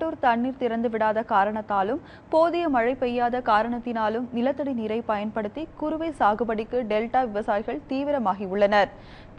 மேட்டூர் தண்ணீர் திறந்து விடாத காரணத்தாலும் போதிய மழை பெய்யாத காரணத்தினாலும் நிலத்தடி நீரை பயன்படுத்தி குறுவை சாகுபடிக்கு டெல்டா விவசாயிகள் தீவிரமாகியுள்ளனர்.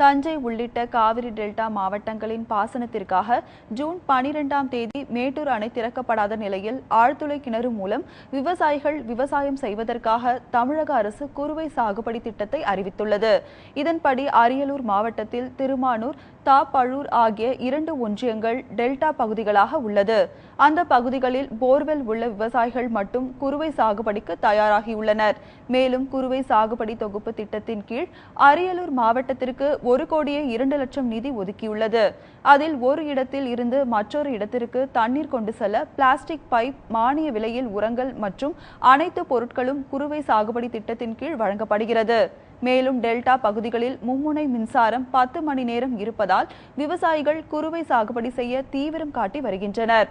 தஞ்சை உள்ளிட்ட காவிரி டெல்டா மாவட்டங்களின் பாசனத்திற்காக ஜூன் பனிரெண்டாம் தேதி மேட்டூர் அணை திறக்கப்படாத நிலையில் ஆழ்துளை கிணறு மூலம் விவசாயிகள் விவசாயம் செய்வதற்காக தமிழக அரசு குறுவை சாகுபடி திட்டத்தை அறிவித்துள்ளது. இதன்படி அரியலூர் மாவட்டத்தில் திருமானூர் தாப்பழூர் ஆகிய இரண்டு ஒன்றியங்கள் டெல்டா பகுதிகளாக உள்ளது. அந்த பகுதிகளில் போர்வெல் உள்ள விவசாயிகள் மட்டும் குறுவை சாகுபடிக்கு தயாராகியுள்ளனர். மேலும் குறுவை சாகுபடி தொகுப்பு திட்டத்தின் கீழ் அரியலூர் மாவட்டத்திற்கு ஒரு கோடியே இரண்டு லட்சம் நிதி ஒதுக்கியுள்ளது. அதில் ஒரு இடத்தில் இருந்து மற்றொரு இடத்திற்கு தண்ணீர் கொண்டு செல்ல பிளாஸ்டிக் பைப் மானிய விலையில் உரங்கள் மற்றும் அனைத்து பொருட்களும் குறுவை சாகுபடி திட்டத்தின் கீழ் வழங்கப்படுகிறது. மேலும் டெல்டா பகுதிகளில் மும்முனை மின்சாரம் பத்து மணி நேரம் இருப்பதால் விவசாயிகள் குறுவை சாகுபடி செய்ய தீவிரம் காட்டி வருகின்றனர்.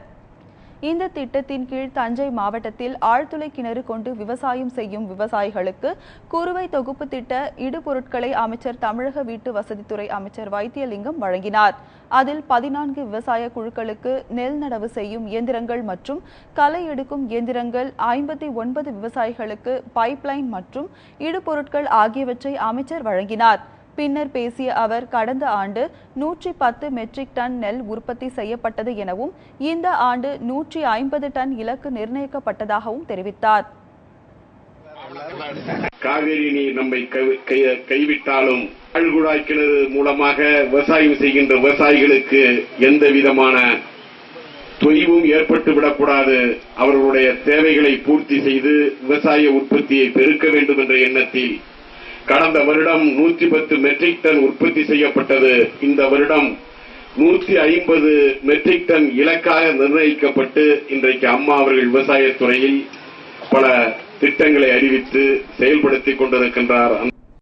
இந்த திட்டத்தின் கீழ் தஞ்சை மாவட்டத்தில் ஆழ்துளை கிணறு கொண்டு விவசாயம் செய்யும் விவசாயிகளுக்கு குறுவை தொகுப்பு திட்ட இடுபொருட்களை அமைச்சர் தமிழக வீட்டு வசதித்துறை அமைச்சர் வைத்தியலிங்கம் வழங்கினார். அதில் பதினான்கு விவசாய குழுக்களுக்கு நெல் நடவு செய்யும் இயந்திரங்கள் மற்றும் களை எடுக்கும் இயந்திரங்கள் ஐம்பத்தி ஒன்பது விவசாயிகளுக்கு பைப்லைன் மற்றும் இடுபொருட்கள் ஆகியவற்றை அமைச்சர் வழங்கினார். பின்னர் பேசிய அவர் கடந்த ஆண்டு நூற்றி பத்து மெட்ரிக் டன் நெல் உற்பத்தி செய்யப்பட்டது எனவும் இந்த ஆண்டு நூற்றி ஐம்பது டன் இலக்கு நிர்ணயிக்கப்பட்டதாகவும் தெரிவித்தார். காவிரி நீர் நம்மை கைவிட்டாலும் ஆழ்குழாய் கிணறு மூலமாக விவசாயம் செய்கின்ற விவசாயிகளுக்கு எந்த விதமான தொய்வும் ஏற்பட்டு விடக்கூடாது. அவர்களுடைய தேவைகளை பூர்த்தி செய்து விவசாய உற்பத்தியை பெருக்க வேண்டும் என்ற எண்ணத்தில் கடந்த வருடம் நூற்றி பத்து மெட்ரிக் டன் உற்பத்தி செய்யப்பட்டது. இந்த வருடம் நூற்றி ஐம்பது மெட்ரிக் டன் இலக்காக நிர்ணயிக்கப்பட்டு இன்றைக்கு அம்மா அவர்கள் விவசாயத் துறையில் பல திட்டங்களை அறிவித்து செயல்படுத்திக் கொண்டிருக்கின்றார்.